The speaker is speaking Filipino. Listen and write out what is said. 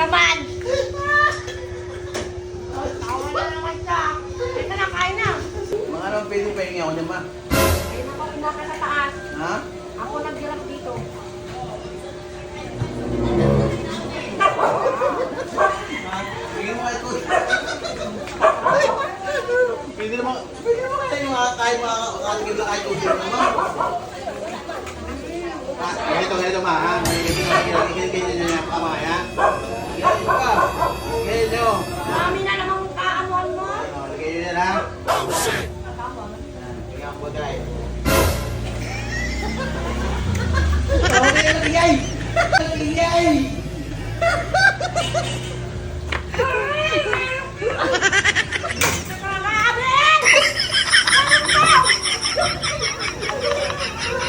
naman! Tawa na naman siya. Ito na, kain na. Mga ano pwede pahingi ako niya ma? Ayun ako, pinaka sa taas. Ha? Ako naghirap dito. Tingin mo ito. Pwede naman, pwede naman kaya yung kahit mga katigil na kahit usip naman. Ah, ganito, ganito ma, ha? Nagigay!